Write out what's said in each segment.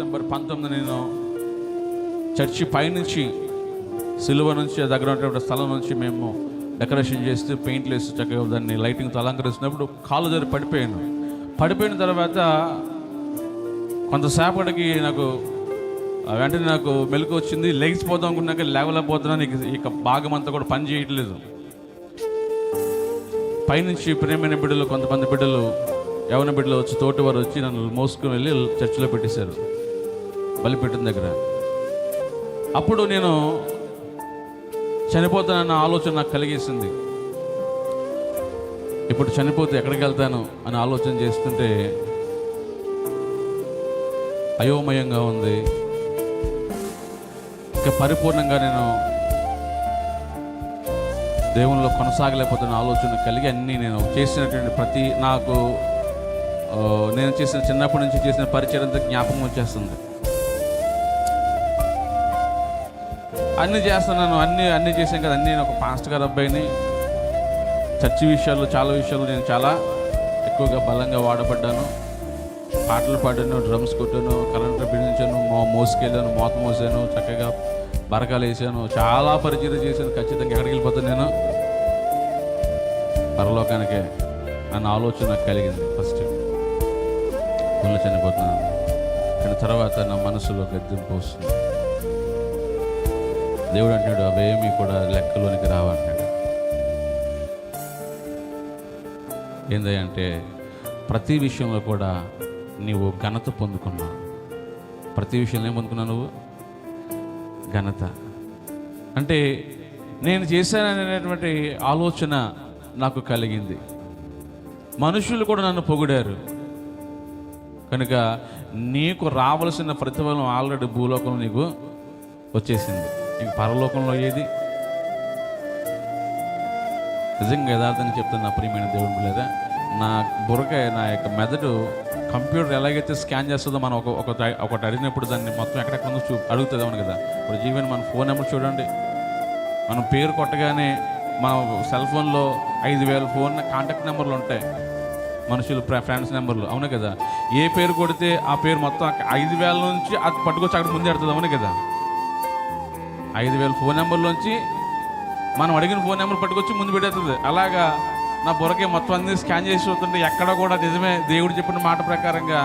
December పంతొమ్మిది నేను church పైనుంచి సిలువ నుంచి దగ్గర ఉన్నటువంటి స్థలం నుంచి మేము డెకరేషన్ చేస్తూ పెయింట్లు వేసి చక్కగా దాన్ని లైటింగ్తో అలంకరిస్తున్నప్పుడు కాలు జారి పడిపోయాను. పడిపోయిన తర్వాత కొంతసేపటికి నాకు వెంటనే నాకు మెలకు వచ్చింది. లెగిసిపోదాం అనుకున్నాక లేవలేకపోతున్నాను. ఇక ఇక భాగం అంతా కూడా పని చేయట్లేదు. పైనుంచి ప్రేమైన బిడ్డలు కొంతమంది బిడ్డలు యవన బిడ్డలు వచ్చి తోటి వారు వచ్చి నన్ను మోసుకుని వెళ్ళి చర్చిలో పెట్టేశారు. బలిపీఠం దగ్గర. అప్పుడు నేను చనిపోతానన్న ఆలోచన నాకు కలిగేసింది. ఇప్పుడు చనిపోతే ఎక్కడికి వెళ్తాను అని ఆలోచన చేస్తుంటే అయోమయంగా ఉంది. ఇంకా పరిపూర్ణంగా నేను దేవునిలో కొనసాగలేకపోతున్న ఆలోచన కలిగి అన్నీ నేను చేసినటువంటి ప్రతి నాకు నేను చేసిన చిన్నప్పటి నుంచి చేసిన పరిచయం జ్ఞాపకం వచ్చేస్తుంది. అన్నీ చేస్తున్నాను అన్నీ అన్నీ చేశాను కదా. అన్నీ నేను ఒక పాస్టర్ గారు అబ్బాయిని. చర్చి విషయాలు చాలా విషయాలు నేను చాలా ఎక్కువగా బలంగా వాడబడ్డాను. పాటలు పాడాను డ్రమ్స్ కొట్టాను కరెంట్ బిడించాను మో మోసుకెళ్ళాను మోత మోసాను చక్కగా బరకాలు వేసాను చాలా పరిచయం చేశాను. ఖచ్చితంగా ఎక్కడికి వెళ్ళిపోతాను నేను. పరలోకానికే అన్న ఆలోచన నాకు కలిగింది ఫస్ట్ పుల్ల చనిపోతున్నాను. కానీ తర్వాత నా మనసులో గద్దెం పోస్తుంది దేవుడు అంటున్నాడు అవేమీ కూడా లెక్కలోనికి రావంటాడు ఏందంటే ప్రతి విషయంలో కూడా నీవు ఘనత పొందుకున్నావు. ప్రతి విషయంలో ఏం పొందుకున్నావు నువ్వు? ఘనత. అంటే నేను చేశాననేటువంటి ఆలోచన నాకు కలిగింది. మనుషులు కూడా నన్ను పొగిడారు. కనుక నీకు రావలసిన ప్రతిఫలం ఆల్రెడీ భూలోకం నీకు వచ్చేసింది. ఇంక పరలోకంలో ఏది? నిజంగా యథార్థంగా చెప్తాను నా ప్రియమైన దేవుడు లేదా నా బుర్రక నా యొక్క మెదడు కంప్యూటర్ ఎలాగైతే స్కాన్ చేస్తుందో మనం ఒక ఒక ఒకటి అడిగినప్పుడు దాన్ని మొత్తం ఎక్కడెక్కడ చూ అడుగుతుంది అవును కదా. ఇప్పుడు జీవన్ మన ఫోన్ నెంబర్ చూడండి. మనం పేరు కొట్టగానే మన సెల్ ఫోన్లో ఐదు వేల ఫోన్ కాంటాక్ట్ నెంబర్లు ఉంటాయి. మనుషులు ఫ్రె- ఫ్రెండ్స్ నెంబర్లు అవును కదా. ఏ పేరు కొడితే ఆ పేరు మొత్తం ఐదు వేల నుంచి అది పట్టుకొచ్చి అక్కడ ముందే ఎడుతుంది అవును కదా. ఐదు వేల ఫోన్ నెంబర్లోంచి మనం అడిగిన ఫోన్ నెంబర్ పట్టుకొచ్చి ముందు పెట్టేస్తుంది. అలాగా నా బుర్రకే మొత్తం అన్ని స్కాన్ చేసి చూస్తుంటే ఎక్కడ కూడా నిజమే దేవుడు చెప్పిన మాట ప్రకారంగా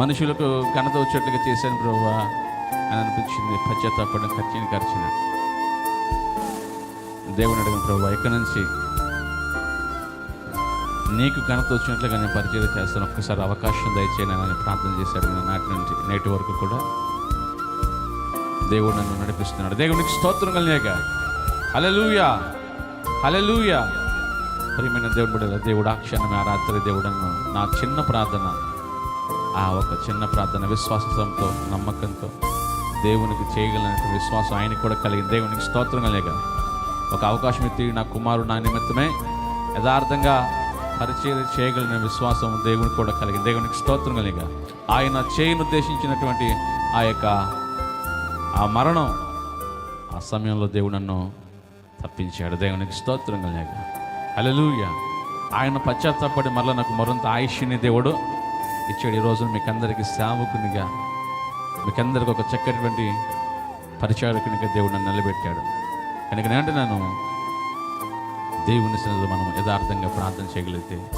మనుషులకు ఘనత వచ్చేట్లుగా చేశాను బ్రోవా అని అనిపించింది. పశ్చాత్తాపడం ఖర్చుని ఖర్చున దేవుని అడిగిన ప్రభావ ఇక్కడి నుంచి నీకు ఘనత వచ్చినట్లుగా నేను పరిచయం చేస్తాను. ఒక్కసారి అవకాశం దయచేయని ప్రార్థన చేశాడు నా నాటి నుంచి నేటి వరకు కూడా. దేవుడు నన్ను నడిపిస్తున్నాడు. దేవునికి స్తోత్రం కలిగాక హలెలూయా హలెలూయా ప్రియమైన దేవుడు బిడ్డల దేవుడు ఆ క్షణమే ఆ రాత్రి దేవుడను నా చిన్న ప్రార్థన ఆ ఒక చిన్న ప్రార్థన విశ్వాసంతో నమ్మకంతో దేవునికి చేయగలిగిన విశ్వాసం ఆయనకు కూడా కలిగింది దేవునికి స్తోత్రం కలిగాక ఒక అవకాశం ఎత్తి నా కుమారుడు నా నిమిత్తమే యథార్థంగా పరిచయం చేయగలిగిన విశ్వాసం దేవునికి కూడా కలిగింది దేవునికి స్తోత్రం కలిగా ఆయన చేయను ఉద్దేశించినటువంటి ఆ యొక్క ఆ మరణం ఆ సమయంలో దేవుడు నన్ను తప్పించాడు. దేవునికి స్తోత్రం కలిగాక. హల్లెలూయ. ఆయన పశ్చాత్తాపడి మరలా నాకు మరొంత ఆయుష్ని దేవుడు ఇచ్చాడు. ఈ రోజు సేవకునిగా మీకందరికి ఒక చక్కటివంటి పరిచారకునిగా దేవుడు నన్ను నిలబెట్టాడు. కనుక నేను నన్ను దేవుని సన్నిధిలో మనం యథార్థంగా ప్రార్థన చేయగలిగితే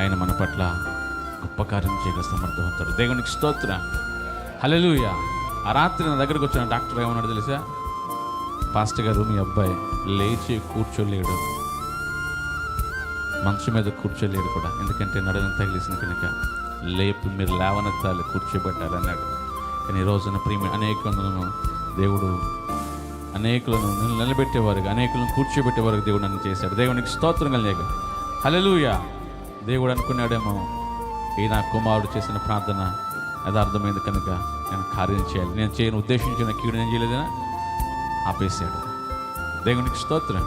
ఆయన మన పట్ల గొప్ప కార్యం చేయగల సమర్థవంతుడు. దేవునికి స్తోత్ర. హలలుయా ఆ రాత్రి నా దగ్గరకు వచ్చిన డాక్టర్ ఏమన్నాడు తెలుసా? పాస్టర్ గారు మీ అబ్బాయి లేచి కూర్చోలేడు. మంచం మీద కూర్చోలేడు కూడా. ఎందుకంటే నడుము తగిలేసిన కనుక లేపి మీరు లేవనెత్తాలి కూర్చోబెట్టాలన్నాడు కానీ ఈ రోజున ప్రియమ అనేకులను దేవుడు అనేకులను నిలబెట్టేవారుగా అనేకులను కూర్చోబెట్టేవారుగా దేవుడు నన్ను చేశాడు. దేవునికి స్తోత్రం కలిగాక. హలలుయ దేవుడు అనుకున్నాడేమో ఈ నా కుమారుడు చేసిన ప్రార్థన యథార్థమైంది కనుక నేను కార్యం చేయాలి. నేను చేయని ఉద్దేశించిన కీడు నేను చేయలేదనా ఆపేశాడు. దేవునికి స్తోత్రం.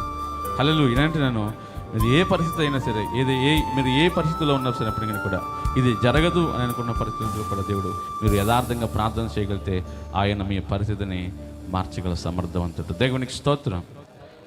హలలు ఇలాంటి నేను మీరు ఏ పరిస్థితి అయినా సరే ఏది ఏ మీరు ఏ పరిస్థితిలో ఉన్నా సరే అప్పటికీ కూడా ఇది జరగదు అని అనుకున్న పరిస్థితుల్లో కూడా దేవుడు మీరు యథార్థంగా ప్రార్థన చేయగలిగితే ఆయన మీ పరిస్థితిని మార్చగల సమర్థవంతుడు. దేవునికి స్తోత్రం.